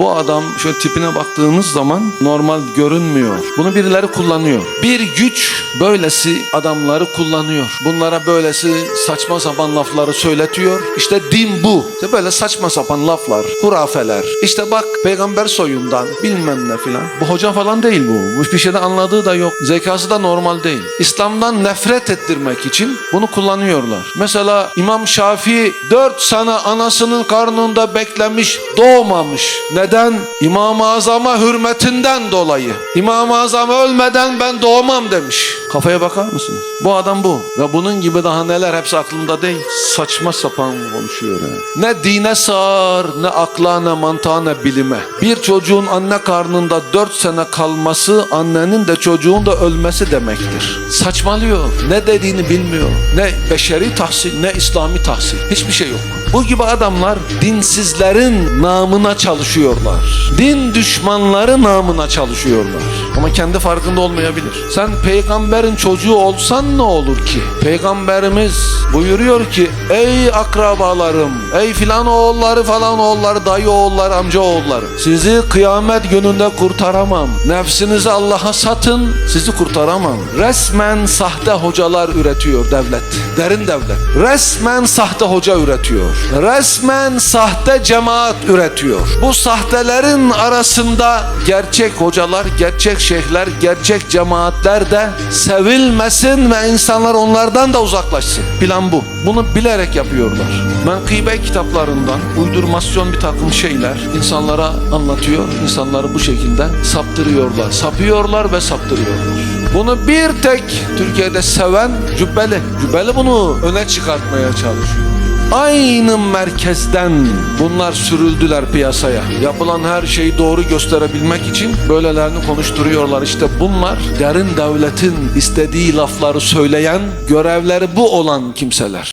Bu adam şöyle tipine baktığınız zaman normal görünmüyor. Bunu birileri kullanıyor. Bir güç böylesi adamları kullanıyor. Bunlara böylesi saçma sapan lafları söyletiyor. İşte din bu. İşte böyle saçma sapan laflar, hurafeler. İşte bak peygamber soyundan bilmem ne filan. Bu hoca falan değil bu. Bu bir şeyden anladığı da yok. Zekası da normal değil. İslam'dan nefret ettirmek için bunu kullanıyorlar. Mesela İmam Şafii 4 sene anasının karnında beklemiş doğmamış. Neden? İmam-ı Azam'a hürmetinden dolayı. İmam-ı Azam ölmeden ben doğmam demiş. Kafaya bakar mısınız? Bu adam bu. Ve bunun gibi daha neler hepsi aklımda değil. Saçma sapan konuşuyor. ya. Ne dine sığar, ne akla, ne mantığa, ne bilime. Bir çocuğun anne karnında 4 sene kalması annenin de çocuğun da ölmesi demektir. Saçmalıyor. Ne dediğini bilmiyor. Ne beşeri tahsil, ne İslami tahsil. Hiçbir şey yok. Bu gibi adamlar dinsizlerin namına çalışıyorlar. Din düşmanları namına çalışıyorlar. Ama kendi farkında olmayabilir. Sen peygamberin çocuğu olsan ne olur ki? Peygamberimiz buyuruyor ki ey akrabalarım, ey filan oğulları falan oğulları, dayı oğulları, amca oğulları. Sizi kıyamet gününde kurtaramam. Nefsinizi Allah'a satın, sizi kurtaramam. Resmen sahte hocalar üretiyor devlet. Derin devlet. Resmen sahte hoca üretiyor. Resmen sahte cemaat üretiyor. Bu sahtelerin arasında gerçek hocalar, gerçek şeyhler, gerçek cemaatler de sevilmesin ve insanlar onlardan da uzaklaşsın. Plan bu. Bunu bilerek yapıyorlar. Menkıbe kitaplarından uydurmasyon bir takım şeyler insanlara anlatıyor. İnsanları bu şekilde saptırıyorlar. Sapıyorlar ve saptırıyorlar. Bunu bir tek Türkiye'de seven Cübbeli. Cübbeli bunu öne çıkartmaya çalışıyor. Aynı merkezden bunlar sürüldüler piyasaya. Yapılan her şeyi doğru gösterebilmek için böylelerini konuşturuyorlar. İşte bunlar derin devletin istediği lafları söyleyen, görevleri bu olan kimseler.